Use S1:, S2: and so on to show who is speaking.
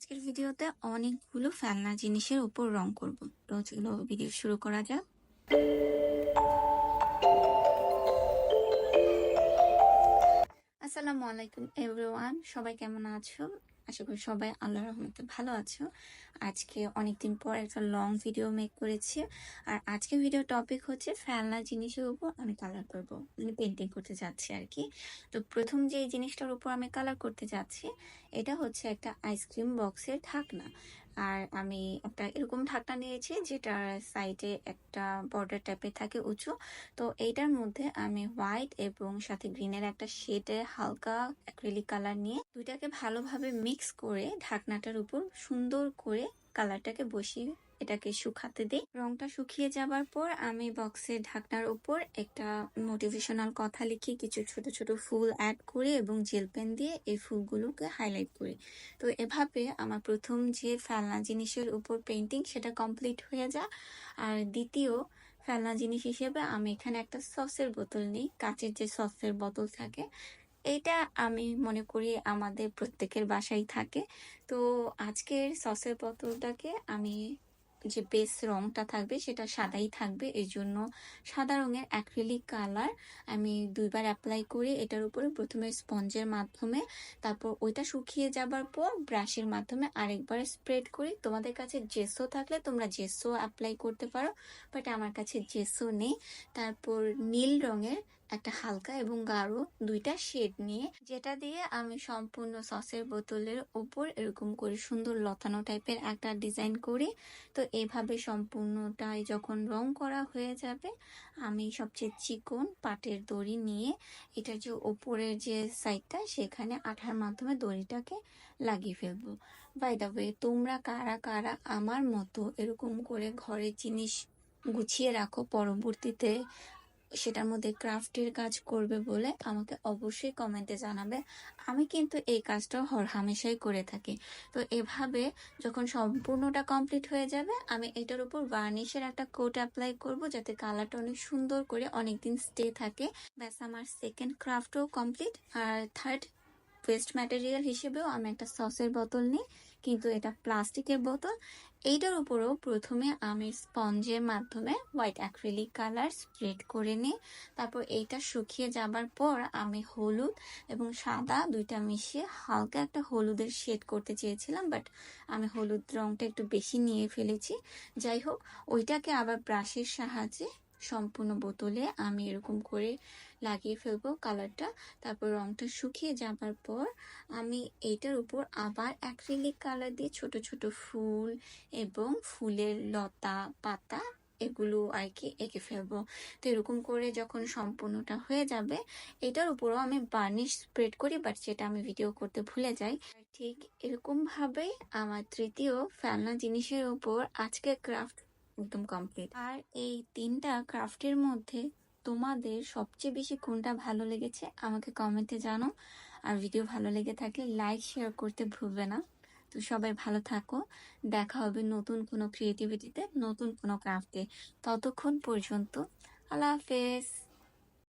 S1: আজকের ভিডিওতে অনেকগুলো ফেলনা জিনিসের উপর রং করব। তো চলো ভিডিও শুরু করা যাক। আসসালামু আলাইকুম এভরিওয়ান সবাই কেমন আছো? আশা করি সবাই আল্লাহ রহমতে ভালো আছো। আজকে অনেকদিন পর একটা লং ভিডিও মেক করেছি। আর আজকে ভিডিও টপিক হচ্ছে ফেলনা জিনিসের উপর আমি কালার করব। মানে পেন্টিং করতে যাচ্ছি আর কি। তো প্রথম যে জিনিসটার উপর আমি কালার করতে যাচ্ছি, এটা হচ্ছে একটা আইসক্রিম বক্সের ঢাকনা। আর আমি একটা এরকম ঢাকনা নিয়েছি যেটার সাইডে একটা বর্ডার টাইপের থাকে উঁচু। তো এইটার মধ্যে আমি হোয়াইট এবং সাথে গ্রিনের একটা শেডে হালকা অ্যাক্রিলিক কালার নিয়ে দুইটাকে ভালোভাবে মিক্স করে ঢাকনাটার উপর সুন্দর করে কালারটাকে বসিয়ে এটাকে শুকাতে দিই। রংটা শুকিয়ে যাবার পর আমি বক্সের ঢাকনার উপর একটা মোটিভেশনাল কথা লিখে, কিছু ছোট ছোট ফুল অ্যাড করে এবং জেল পেন দিয়ে এই ফুলগুলোকে হাইলাইট করি। তো এভাবে আমার প্রথম যে ফেলনা জিনিসের উপর পেন্টিং সেটা কমপ্লিট হয়ে যায়। আর দ্বিতীয় ফেলনা জিনিস হিসেবে আমি এখানে একটা সসের বোতল নিই, কাচের যে সসের বোতল থাকে। এইটা আমি মনে করি আমাদের প্রত্যেকের বাসায় থাকে। তো আজকের সসের বোতলটাকে আমি যে বেস রংটা থাকবে সেটা সাদাই থাকবে। এই জন্য সাদা রঙের অ্যাক্রিলিক কালার আমি দুইবার অ্যাপ্লাই করি এটার উপরে প্রথমে স্পঞ্জের মাধ্যমে, তারপর ওইটা শুকিয়ে যাবার পর ব্রাশের মাধ্যমে আরেকবার স্প্রেড করি। তোমাদের কাছে জেসো থাকলে তোমরা জেসো অ্যাপ্লাই করতে পারো বাট আমার কাছে জেসো নেই। তারপর নীল রঙের একটা হালকা এবং গাঢ় দুইটা শেড নিয়ে, যেটা দিয়ে আমি সম্পূর্ণ সসের বোতলের ওপর এরকম করে সুন্দর লতানো টাইপের একটা ডিজাইন করি। তো এভাবে সম্পূর্ণটাই যখন রং করা হয়ে যাবে, আমি সবচেয়ে চিকন পাটের দড়ি নিয়ে, এটার যে ওপরের যে সাইডটা সেখানে আঠার মাধ্যমে দড়িটাকে লাগিয়ে ফেলব। বাই দ্য ওয়ে তোমরা কারা কারা আমার মতো এরকম করে ঘরের জিনিস গুছিয়ে রাখো পরবর্তীতে সেটার মধ্যে ক্রাফটের কাজ করবে বলে আমাকে অবশ্যই কমেন্টে জানাবে। আমি কিন্তু এই কাজটা হর হামেশাই করে থাকি। তো এভাবে যখন সম্পূর্ণটা কমপ্লিট হয়ে যাবে, আমি এটার উপর বার্নিশের একটা কোট অ্যাপ্লাই করব যাতে কালারটা অনেক সুন্দর করে অনেকদিন স্টে থাকে। ব্যাস, আমার সেকেন্ড ক্রাফটও কমপ্লিট আর থার্ড ওয়েস্ট ম্যাটেরিয়াল হিসেবেও আমি একটা সসের বোতল নিই। কিন্তু এটা প্লাস্টিকের বোতল। এইটার উপরেও প্রথমে আমি স্পঞ্জের মাধ্যমে হোয়াইট অ্যাক্রিলিক কালার স্প্রেড করে নিই। তারপর এইটা শুকিয়ে যাবার পর আমি হলুদ এবং সাদা দুইটা মিশিয়ে হালকা একটা হলুদের শেড করতে চেয়েছিলাম, বাট আমি হলুদ রংটা একটু বেশি নিয়ে ফেলেছি। যাই হোক, ওইটাকে আবার ব্রাশের সাহায্যে সম্পূর্ণ বোতলে আমি এরকম করে লাগিয়ে ফেলব কালারটা। তারপর রংটা শুকিয়ে যাবার পর আমি এইটার উপর আবার অ্যাক্রিলিক কালার দিয়ে ছোট ছোট ফুল এবং ফুলের লতা পাতা এগুলো আর কি এঁকে ফেলব। তো এরকম করে যখন সম্পূর্ণটা হয়ে যাবে, এটার উপরও আমি বার্নিশ স্প্রেড করি বাট সেটা আমি ভিডিও করতে ভুলে যাই। ঠিক এরকম ভাবেই আমার তৃতীয় ফেলনা জিনিসের উপর আজকে ক্রাফট একদম কমপ্লিট আর এই তিনটা ক্রাফটের মধ্যে তোমাদের সবচেয়ে বেশি কোনটা ভালো লেগেছে আমাকে কমেন্টে জানো। আর ভিডিও ভালো লেগে থাকলে লাইক শেয়ার করতে ভুলবে না। তো সবাই ভালো থাকো। দেখা হবে নতুন কোনো ক্রিয়েটিভিটিতে নতুন কোনো ক্রাফটে ততক্ষণ পর্যন্ত আল্লাহ হাফেজ।